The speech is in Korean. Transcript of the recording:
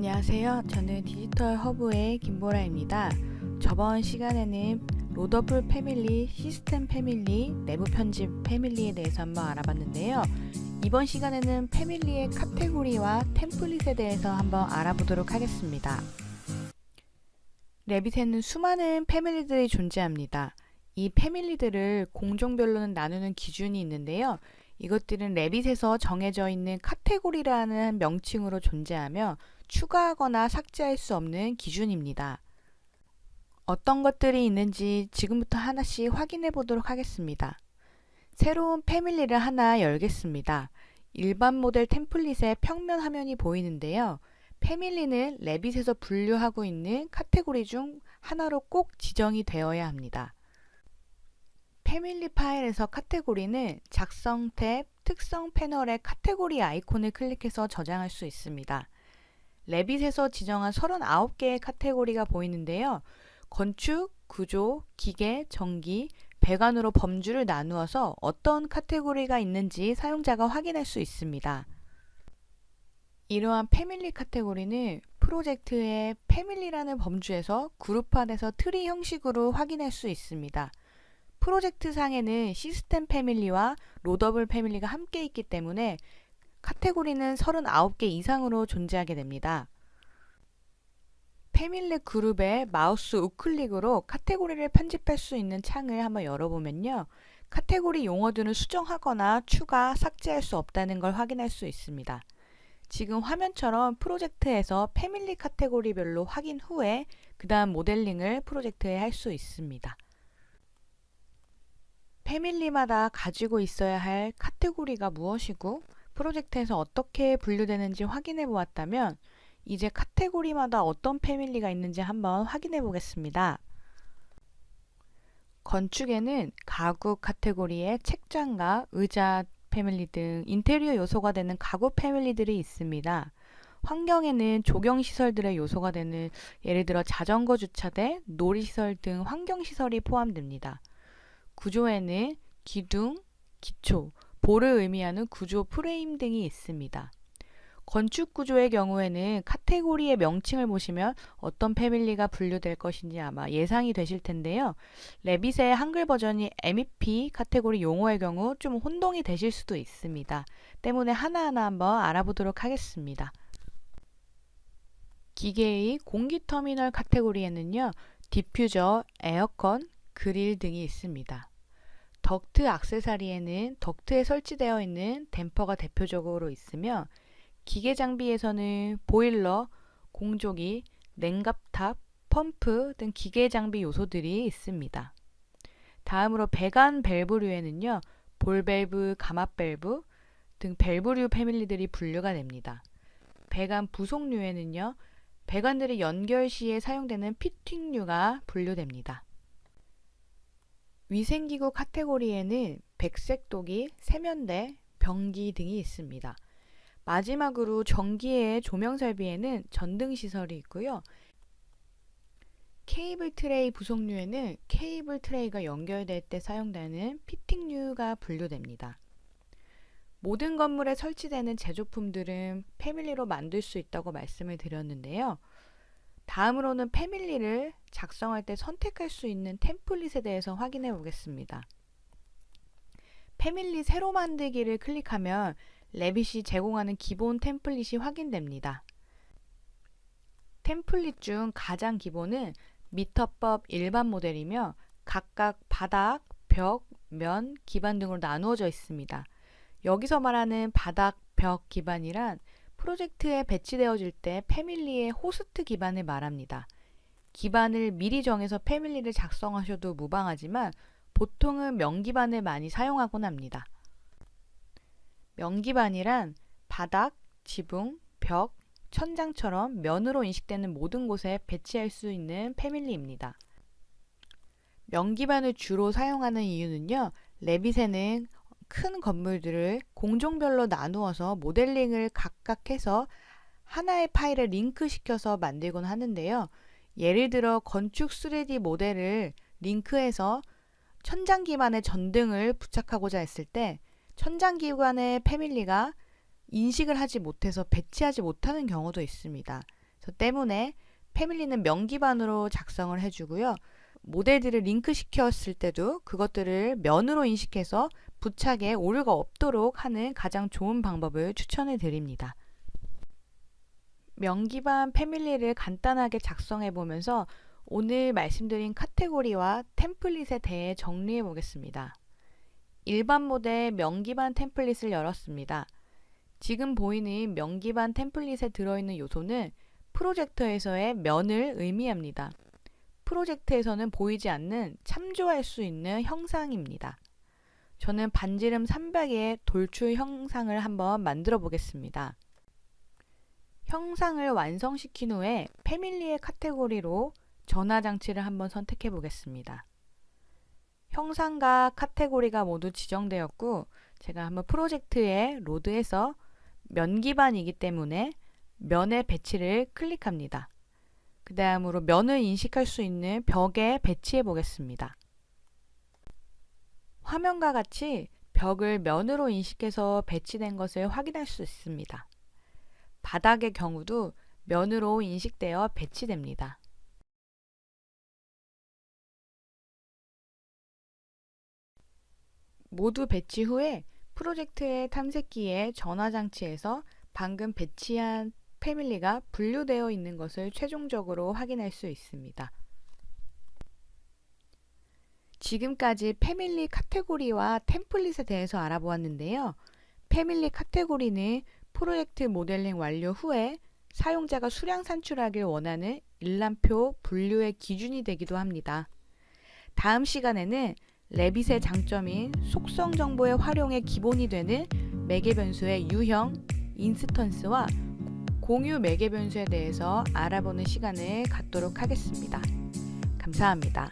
안녕하세요. 저는 디지털 허브의 김보라입니다. 저번 시간에는 로더블 패밀리, 시스템 패밀리, 내부 편집 패밀리에 대해서 한번 알아봤는데요. 이번 시간에는 패밀리의 카테고리와 템플릿에 대해서 한번 알아보도록 하겠습니다. 레빗에는 수많은 패밀리들이 존재합니다. 이 패밀리들을 공종별로는 나누는 기준이 있는데요. 이것들은 레빗에서 정해져 있는 카테고리라는 명칭으로 존재하며 추가하거나 삭제할 수 없는 기준입니다. 어떤 것들이 있는지 지금부터 하나씩 확인해 보도록 하겠습니다. 새로운 패밀리를 하나 열겠습니다. 일반 모델 템플릿의 평면 화면이 보이는데요. 패밀리는 레빗에서 분류하고 있는 카테고리 중 하나로 꼭 지정이 되어야 합니다. 패밀리 파일에서 카테고리는 작성 탭 특성 패널의 카테고리 아이콘을 클릭해서 저장할 수 있습니다. 레빗에서 지정한 39개의 카테고리가 보이는데요. 건축, 구조, 기계, 전기, 배관으로 범주를 나누어서 어떤 카테고리가 있는지 사용자가 확인할 수 있습니다. 이러한 패밀리 카테고리는 프로젝트의 패밀리라는 범주에서 그룹화돼서 트리 형식으로 확인할 수 있습니다. 프로젝트 상에는 시스템 패밀리와 로더블 패밀리가 함께 있기 때문에 카테고리는 39개 이상으로 존재하게 됩니다. 패밀리 그룹의 마우스 우클릭으로 카테고리를 편집할 수 있는 창을 한번 열어보면요. 카테고리 용어들은 수정하거나 추가, 삭제할 수 없다는 걸 확인할 수 있습니다. 지금 화면처럼 프로젝트에서 패밀리 카테고리별로 확인 후에 그 다음 모델링을 프로젝트에 할 수 있습니다. 패밀리마다 가지고 있어야 할 카테고리가 무엇이고 프로젝트에서 어떻게 분류되는지 확인해 보았다면 이제 카테고리마다 어떤 패밀리가 있는지 한번 확인해 보겠습니다. 건축에는 가구 카테고리에 책장과 의자 패밀리 등 인테리어 요소가 되는 가구 패밀리들이 있습니다. 환경에는 조경시설들의 요소가 되는 예를 들어 자전거 주차대, 놀이시설 등 환경시설이 포함됩니다. 구조에는 기둥, 기초, 볼을 의미하는 구조 프레임 등이 있습니다. 건축 구조의 경우에는 카테고리의 명칭을 보시면 어떤 패밀리가 분류될 것인지 아마 예상이 되실 텐데요. 레빗의 한글 버전이 MEP 카테고리 용어의 경우 좀 혼동이 되실 수도 있습니다. 때문에 하나하나 한번 알아보도록 하겠습니다. 기계의 공기 터미널 카테고리에는요. 디퓨저, 에어컨, 그릴 등이 있습니다. 덕트 악세사리에는 덕트에 설치되어 있는 댐퍼가 대표적으로 있으며 기계 장비에서는 보일러, 공조기, 냉갑탑, 펌프 등 기계 장비 요소들이 있습니다. 다음으로 배관 밸브류에는요. 볼밸브, 가마밸브 등 밸브류 패밀리들이 분류가 됩니다. 배관 부속류에는요. 배관들이 연결 시에 사용되는 피팅류가 분류됩니다. 위생기구 카테고리에는 백색도기, 세면대, 변기 등이 있습니다. 마지막으로 전기의 조명 설비에는 전등 시설이 있고요. 케이블 트레이 부속류에는 케이블 트레이가 연결될 때 사용되는 피팅류가 분류됩니다. 모든 건물에 설치되는 제조품들은 패밀리로 만들 수 있다고 말씀을 드렸는데요. 다음으로는 패밀리를 작성할 때 선택할 수 있는 템플릿에 대해서 확인해 보겠습니다. 패밀리 새로 만들기를 클릭하면 레빗이 제공하는 기본 템플릿이 확인됩니다. 템플릿 중 가장 기본은 미터법 일반 모델이며 각각 바닥, 벽, 면, 기반 등으로 나누어져 있습니다. 여기서 말하는 바닥, 벽, 기반이란 프로젝트에 배치되어질 때 패밀리의 호스트 기반을 말합니다. 기반을 미리 정해서 패밀리를 작성하셔도 무방하지만 보통은 명기반을 많이 사용하곤 합니다. 명기반이란 바닥, 지붕, 벽, 천장처럼 면으로 인식되는 모든 곳에 배치할 수 있는 패밀리입니다. 명기반을 주로 사용하는 이유는요. 레빗에는 큰 건물들을 공종별로 나누어서 모델링을 각각 해서 하나의 파일을 링크시켜서 만들곤 하는데요. 예를 들어 건축 3D 모델을 링크해서 천장 기반의 전등을 부착하고자 했을 때 천장 기반의 패밀리가 인식을 하지 못해서 배치하지 못하는 경우도 있습니다. 그래서 때문에 패밀리는 명 기반으로 작성을 해주고요. 모델들을 링크 시켰을 때도 그것들을 면으로 인식해서 부착에 오류가 없도록 하는 가장 좋은 방법을 추천해 드립니다. 명 기반 패밀리를 간단하게 작성해 보면서 오늘 말씀드린 카테고리와 템플릿에 대해 정리해 보겠습니다. 일반 모델 명 기반 템플릿을 열었습니다. 지금 보이는 명 기반 템플릿에 들어있는 요소는 프로젝터에서의 면을 의미합니다. 프로젝트에서는 보이지 않는 참조할 수 있는 형상입니다. 저는 반지름 300의 돌출 형상을 한번 만들어 보겠습니다. 형상을 완성시킨 후에 패밀리의 카테고리로 전화 장치를 한번 선택해 보겠습니다. 형상과 카테고리가 모두 지정되었고 제가 한번 프로젝트에 로드해서 면 기반이기 때문에 면의 배치를 클릭합니다. 그 다음으로 면을 인식할 수 있는 벽에 배치해 보겠습니다. 화면과 같이 벽을 면으로 인식해서 배치된 것을 확인할 수 있습니다. 바닥의 경우도 면으로 인식되어 배치됩니다. 모두 배치 후에 프로젝트의 탐색기에 전화 장치에서 방금 배치한 패밀리가 분류되어 있는 것을 최종적으로 확인할 수 있습니다. 지금까지 패밀리 카테고리와 템플릿에 대해서 알아보았는데요. 패밀리 카테고리는 프로젝트 모델링 완료 후에 사용자가 수량 산출하길 원하는 일람표 분류의 기준이 되기도 합니다. 다음 시간에는 레빗의 장점인 속성 정보의 활용의 기본이 되는 매개 변수의 유형, 인스턴스와 공유 매개 변수에 대해서 알아보는 시간을 갖도록 하겠습니다. 감사합니다.